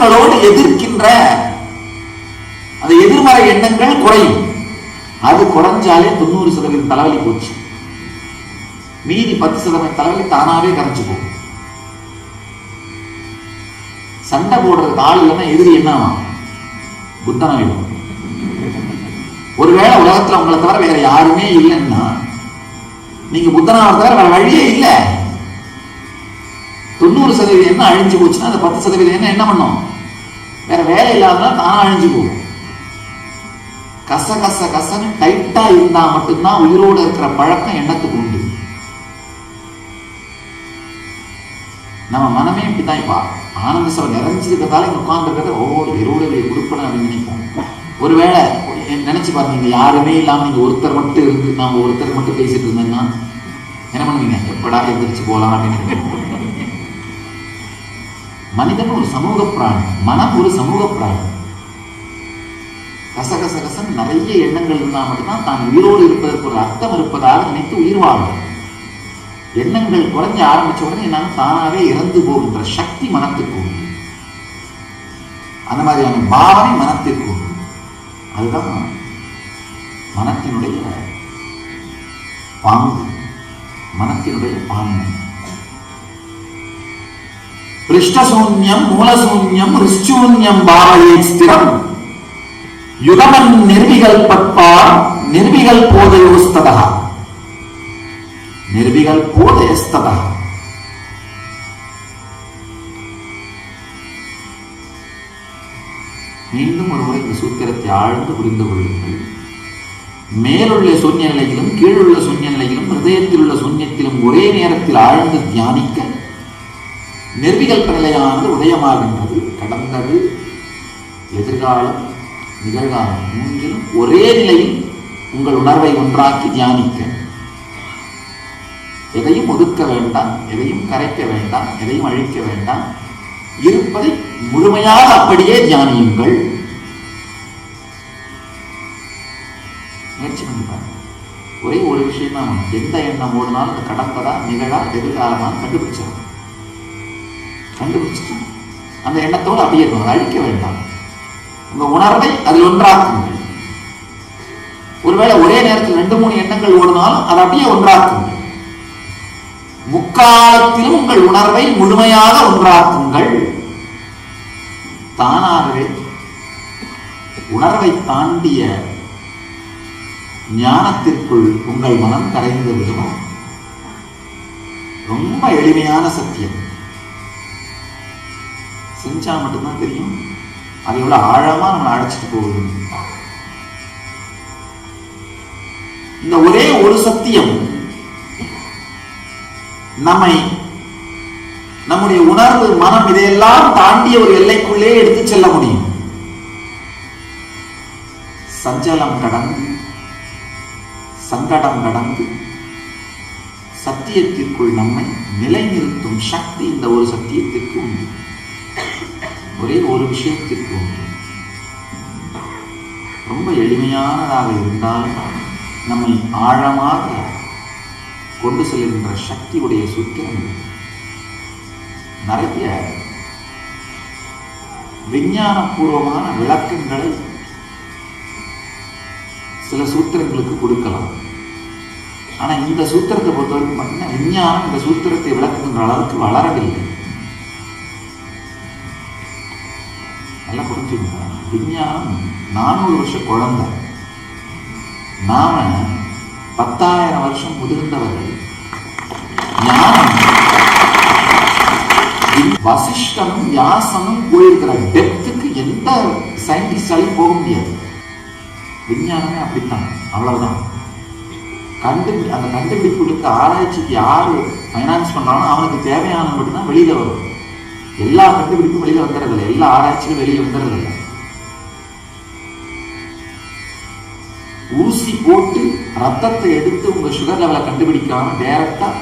எண்ணங்களோடு எதிர்க்கின்ற அந்த எதிர்மறை எண்ணங்கள் குறையும். அது குறைஞ்சாலே தொண்ணூறு சதவீதம் தலைவலி போச்சு. மீதி பத்து சதவீதம் தலைவலி தானாவே கரைஞ்சு போகும். சண்டை போடுறதுக்கு ஆள் இல்லைன்னா எதிரி என்ன புத்தனாயிடும் ஒருவேளை உலகத்துல உங்களை தவிர வேற யாருமே இல்லைன்னா நீங்க புத்தனாக தவிர வேற வழியே இல்லை. தொண்ணூறு சதவீதம் என்ன அழிஞ்சு போச்சுன்னா அந்த பத்து சதவீதம் என்ன என்ன பண்ணும்? வேற வேலை இல்லாதனால தானா அழிஞ்சு போகும். கச கச கசன்னு டைட்டா இருந்தா மட்டும்தான் உயிரோடு இருக்கிற பழக்கம் எண்ணத்துக்கு உண்டு. நம்ம மனமே இப்படிதான் இப்ப ஆனந்த சபை நிறைஞ்சிருக்கிறதால இங்க உட்கார்ந்துருக்கிறத ஒவ்வொரு இருவுடைய கொடுப்பன அப்படின்னு நினைப்போம் ஒருவேளை நினைச்சு பாருங்க யாருமே இல்லாம நீங்க ஒருத்தர் மட்டும் இருந்து நாம ஒருத்தர் மட்டும் பேசிட்டு இருந்தோம்னா என்ன பண்ணுவீங்க? எப்படா எந்திரிச்சு போலாம் அப்படின்னு மனிதன் ஒரு சமூக பிராணி மனம் ஒரு சமூக பிராணி. கசகச கசன் நிறைய எண்ணங்கள் இருந்தால் மட்டும்தான் தான் உயிரோடு இருப்பதற்கு ஒரு அர்த்தம் இருப்பதாக நினைத்து உயிர் வாழும் எண்ணங்கள் குறைஞ்ச ஆரம்பிச்ச உடனே நான் தானாகவே இறந்து போகின்ற சக்தி மனத்துக்கு உண்டு. அந்த மாதிரியான பாவனை மனத்திற்கு உண்டு. அதுதான் மனத்தினுடைய பாங்கு மனத்தினுடைய பான்மை. பிருஷ்டசூன்யம் மூலசூன்யம் ரிஷ்டூன்யம் பாவையே ஸ்திரம். யுகமன் நிர்விகல் பட்பார் நிர்விகல் போதையோஸ்ததா. நிர்விகல் போதையஸ்ததா. மீண்டும் ஒரு முறை இந்த சூத்திரத்தை ஆழ்ந்து புரிந்து கொள்ளுங்கள். மேலுள்ள சூன்ய நிலையிலும் கீழுள்ள சூன்ய நிலையிலும் ஹிருதயத்தில் உள்ள சூன்யத்திலும் ஒரே நேரத்தில் ஆழ்ந்து தியானிக்க நிர்விகல்ப நிலையானது உதயமாகின்றது. கடந்தது எதிர்காலம் நிகழ்காலம் மூன்றிலும் ஒரே நிலையில் உங்கள் உணர்வை ஒன்றாக்கி தியானிக்க. எதையும் ஒதுக்க வேண்டாம் எதையும் கரைக்க வேண்டாம் எதையும் அழிக்க வேண்டாம். இருப்பதை முழுமையாக அப்படியே தியானியுங்கள். முயற்சி பண்ணி பாருங்க. ஒரே ஒரு விஷயம் தான் எந்த எண்ணம் ஓடினாலும் அது கடந்ததா நிகழா எதிர்காலமாக கண்டுபிடிச்சிடும் கண்டுபிடிச்சிட்டீங்க அந்த எண்ணத்தோடு அப்படியே அழிக்க வேண்டாம். உங்க உணர்வை அதில் ஒன்றாக்குங்கள். ஒருவேளை ஒரே நேரத்தில் ரெண்டு மூணு எண்ணங்கள் ஓடினாலும் அதை அப்படியே ஒன்றாக்குங்கள். முக்காலத்திலும் உங்கள் உணர்வை முழுமையாக ஒன்றாக்குங்கள். தானாகவே உணர்வை தாண்டிய ஞானத்திற்குள் உங்கள் மனம் கரைந்து விடும்? ரொம்ப எளிமையான சத்தியம். செஞ்சா மட்டும்தான் தெரியும். அது எவ்வளோ ஆழமா நம்மளை அழைச்சிட்டு போகுது. இந்த ஒரே ஒரு சத்தியம் நம்மை நம்முடைய உணர்வு மனம் இதையெல்லாம் தாண்டிய ஒரு எல்லைக்குள்ளே எடுத்து செல்ல முடியும். சஞ்சலம் கடந்து சங்கடம் கடந்து சத்தியத்திற்குள் நம்மை நிலைநிறுத்தும் சக்தி இந்த ஒரு சத்தியத்திற்கு உண்டு. ஒரே ஒரு விஷயத்திற்கு உண்டு ரொம்ப எளிமையானதாக இருந்தாலும் நம்மை ஆழமாக கொண்டு செல்கின்ற சக்தியுடைய சுத்திரம் நிறைய விஞ்ஞானபூர்வமான விளக்கங்களை சில சூத்திரங்களுக்கு கொடுக்கலாம். ஆனா இந்த சூத்திரத்தை பொறுத்த வரைக்கும் பார்த்தீங்கன்னா விஞ்ஞானம் இந்த சூத்திரத்தை விளக்குகின்ற அளவுக்கு வளரவில்லை. நல்லா விஞ்ஞானம் நானூறு வருஷம் குழந்தை. நாம பத்தாயிரம் வருஷம் முதிர்ந்தவர்கள். ஞானம். வசிஷ்டனும் வியாசனும் போயிருக்கிற டெப்த்துக்கு எந்த சயின்டிஸ்டாலையும் போக முடியாது. விஞ்ஞானமே அப்படித்தான். அவ்வளவுதான். கண்டு அந்த கண்டுபிடிப்புகளுக்கு ஆராய்ச்சிக்கு யாரு ஃபைனான்ஸ் பண்ணாலும் அவனுக்கு தேவையானது மட்டும்தான் வெளியில வரும். எல்லா கண்டுபிடிப்பும் வெளியில் வந்துடுறதில்ல. எல்லா ஆராய்ச்சியும் வெளியில் வந்துடுறதில்ல. ஊசி போட்டு ரத்தத்தை எடுத்து உங்கள் சுகர் லெவலை கண்டுபிடிக்காம டேரெக்டாக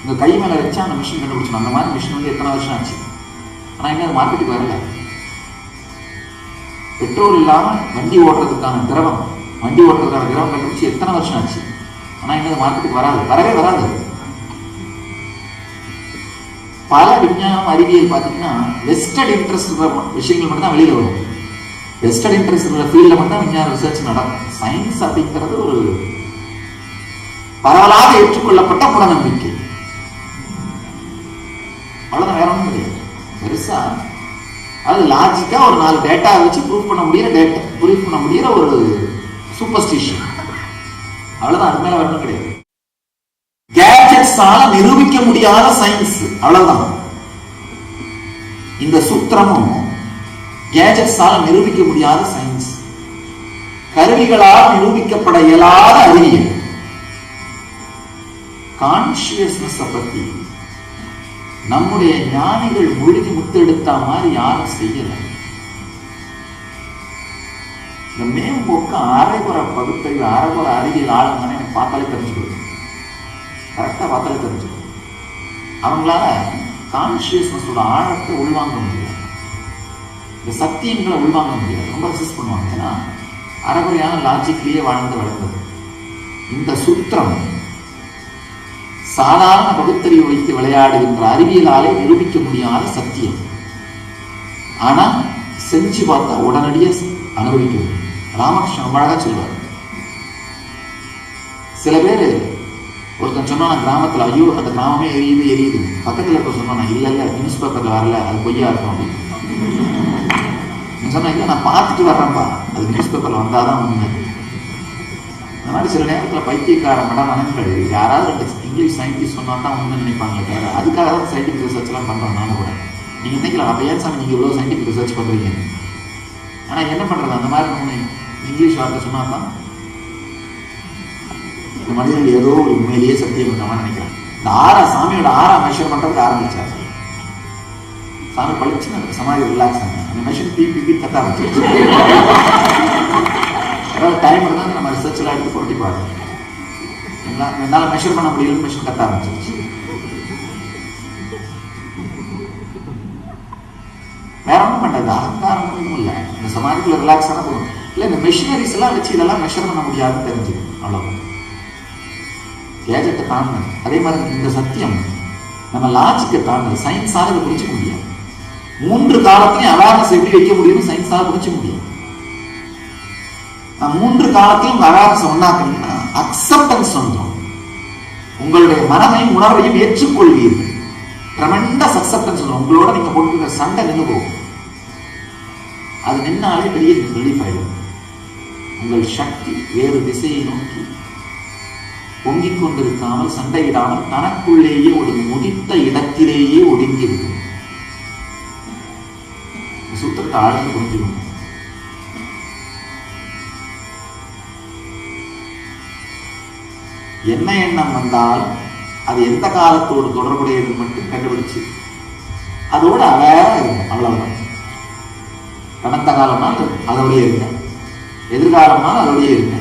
உங்கள் கை மேலே வச்சு அந்த மிஷின் கண்டுபிடிச்சோம் அந்த மாதிரி மிஷின் வந்து எத்தனை வருஷம் ஆச்சு? ஆனால் இன்னும் அது மார்க்கெட்டுக்கு வரல. பெட்ரோல் இல்லாமல் வண்டி ஓட்டுறதுக்கான திரவம் வண்டி ஓட்டுறதுக்கான திரவம் கண்டுபிடிச்சி எத்தனை வருஷம் ஆச்சு? ஆனால் இன்னும் அது மார்க்கெட்டுக்கு வராது. வரவே வராது. பல விஞ்ஞானம் அறிவியல் பார்த்தீங்கன்னா வெஸ்டட் இன்ட்ரெஸ்ட் விஷயங்கள் மட்டும் தான் வெளியில் வரும். வெஸ்டட் இன்ட்ரெஸ்ட் ஃபீல்டில் மட்டும் தான் விஞ்ஞான ரிசர்ச் நடக்கும். சயின்ஸ் அப்படிங்கிறது ஒரு பரவலாக ஏற்றுக்கொள்ளப்பட்ட மூடநம்பிக்கை அவ்வளவுதான் வேற ஒன்றும் கிடையாது. பெருசா அது லாஜிக்கா ஒரு நாலு டேட்டா வச்சு ப்ரூவ் பண்ண முடியிற டேட்டா ப்ரூவ் பண்ண முடியிற ஒரு சூப்பர்ஸ்டிஷன் அவ்வளவுதான் அது மேல வரணும் கிடையாது. சயின்ஸால நிரூபிக்க முடியாத சயின்ஸ் அவ்வளவுதான். இந்த சூத்திரமும் கேஜெட்ஸால நிரூபிக்க முடியாத சயின்ஸ் கருவிகளால் நிரூபிக்கப்பட இயலாத அறிவியல். கான்சியஸ்னஸ் பத்தி நம்முடைய ஞானிகள் முழுகி முத்தெடுத்த மாதிரி யாரும் செய்யல. இந்த மேம்போக்கு அரைகுற பகுத்தறிவு அரைகுற அறிவியல் ஆளுங்கன்னு எனக்கு பார்த்தாலே தெரிஞ்சுக்கணும் கரெக்டாக பார்த்தாலே தெரிஞ்சுக்கும் அவங்களால கான்ஷியஸ்னஸோட ஆழத்தை உள்வாங்க முடியாது இந்த சத்தியங்களை உள்வாங்க முடியாது ரொம்ப ரெசிஸ்ட் பண்ணுவாங்க. ஏன்னா அறகுறையான லாஜிக்லேயே வாழ்ந்து வளர்ந்தது. இந்த சூத்திரம் சாதாரண பகுத்தறிவு வைத்து விளையாடுகின்ற அறிவியலாலே நிரூபிக்க முடியாத சத்தியம் ஆனா செஞ்சு பார்த்தா உடனடியே அனுபவிக்கிறது. ராமகிருஷ்ணன் அழகாக அழகா சொல்வார் சில பேர் ஒருத்தன் சொன்னா கிராமத்தில் ஐயோ அந்த கிராமமே எரியுது எரியுது. பக்கத்தில் இருக்க சொன்னான் இல்லை இல்லை நியூஸ் பேப்பரில் வரல அது பொய்யா இருக்கும் அப்படின்னு. நீ சொன்னா நான் பார்த்துட்டு வரேன்ப்பா அது நியூஸ் பேப்பரில் வந்தால் தான் உண்மை. அந்த மாதிரி சில நேரத்தில் பைத்தியக்கார மடமனங்கள் யாராவது ரெண்டு இங்கிலீஷ் சயின்டிஸ்ட் சொன்னால் தான் உண்மை நினைப்பாங்களே தவிர அதுக்காக தான் சயின்டிஃபிக் ரிசர்ச்லாம் பண்ணுறோம் நானும் கூட. நீங்கள் நினைக்கலாம் அப்போ ஏன் சாமி நீங்கள் இவ்வளோ சயின்டிஃபிக் ரிசர்ச் பண்ணுறீங்க ஆனால் என்ன பண்ணுறது அந்த மாதிரி ஒன்று இங்கிலீஷ் வார்த்தை சொன்னால் தான் இந்த மனிதன் ஏதோ ஒரு உண்மையிலேயே சத்தியம் இருக்காம நினைக்கிறேன். இந்த ஆறா சாமியோட ஆறா மெஷர் பண்ணுறதுக்கு ஆரம்பிச்சார். சாமி பழிச்சுன்னு சமாதி ரிலாக்ஸ் ஆகும் அந்த மெஷின் பி பி பி கத்த ஆரம்பிச்சு அதாவது டைம் இருந்தால் நம்ம ரிசர்ச் எல்லாம் எடுத்து புரட்டி பாடுறோம் என்னால் மெஷர் பண்ண முடியல மெஷின் கத்த ஆரம்பிச்சிருச்சு வேற ஒன்றும் பண்ணாது அகங்காரம் ஒன்றும் இல்லை. இந்த சமாதிக்குள்ள ரிலாக்ஸ் ஆன போதும். இல்லை இந்த மெஷினரிஸ் எல்லாம் வச்சு இதெல்லாம் மெஷர் பண்ண முடியாதுன்னு தெரிஞ்சுக்கணும். அவ்வளோ கேஜெட்டை தாண்டணும் அதே மாதிரி இந்த சத்தியம் நம்ம லாஜிக்கை தாண்டணும் சயின்ஸால் இதை பிடிச்சிக்க முடியாது. மூன்று காலத்திலையும் அவேர்னஸ் எப்படி வைக்க முடியும்னு சயின்ஸால் புரிஞ்சுக்க முடியாது. நான் மூன்று காலத்தையும் அவேர்னஸ் ஒன்னாக்கணும்னா அக்செப்டன்ஸ் வந்துடும். உங்களுடைய மனதையும் உணர்வையும் ஏற்றுக்கொள்வீர்கள். ட்ரமெண்டஸ் அக்செப்டன்ஸ் வரும் உங்களோட நீங்க போட்டுக்கிற சண்டை நின்று போகும். அது நின்னாலே பெரிய ரிலீஃப் ஆயிடும். உங்கள் சக்தி வேறு திசையை நோக்கி பொங்கிக் கொண்டிருக்காமல் சண்டையிடாமல் தனக்குள்ளேயே ஒரு முடித்த இடத்திலேயே ஒடுங்கியிருக்கும் சூத்திரத்தை ஆழ்ந்து புரிஞ்சுக்கணும் என்ன எண்ணம் வந்தால் அது எந்த காலத்தோடு தொடர்புடையது மட்டும் கண்டுபிடிச்சு அதோட அவேரா அவ்வளவுதான். கடந்த காலம்னால் அதோடய இருங்க எதிர்காலம்னால் அதோடய இருங்க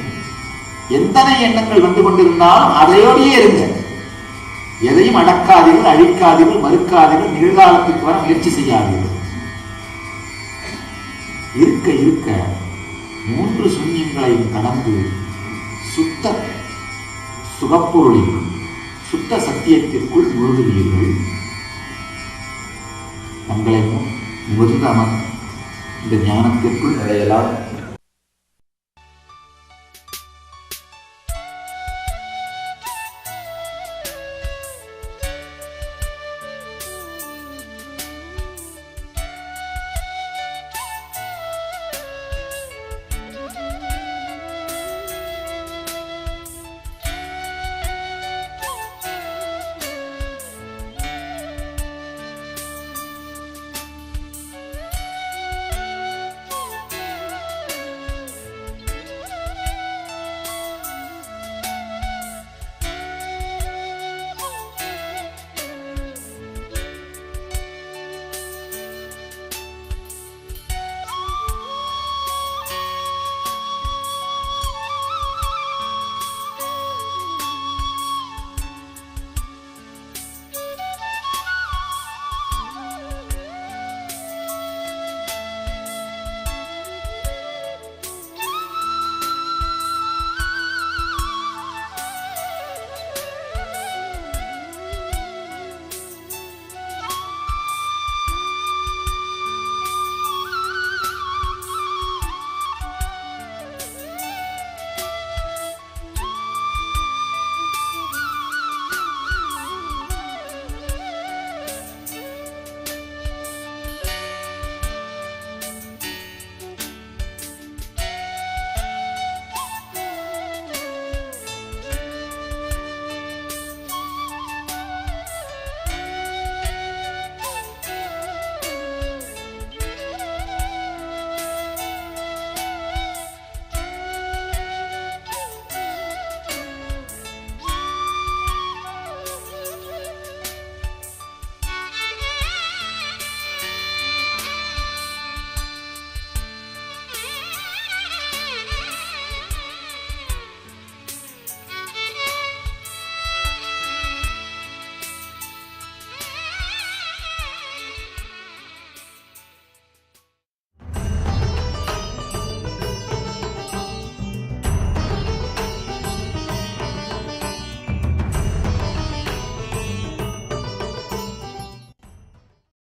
எத்தனை எண்ணங்கள் வந்து கொண்டிருந்தாலும் அதையோடையே இருங்க. எதையும் அடக்காதீர்கள் அழிக்காதீர்கள் மறுக்காதீர்கள் நிகழ்காலத்துக்கு வர முயற்சி செய்யாதீர்கள். இருக்க இருக்க மூன்று சூன்யங்களையும் கடந்து சுத்த சுகப்பொருளில் சுத்த சத்தியத்திற்குள் முழுகுவீர்கள். தங்களை முழுகாமல் இந்த ஞானத்திற்குள் நுழையலாம்.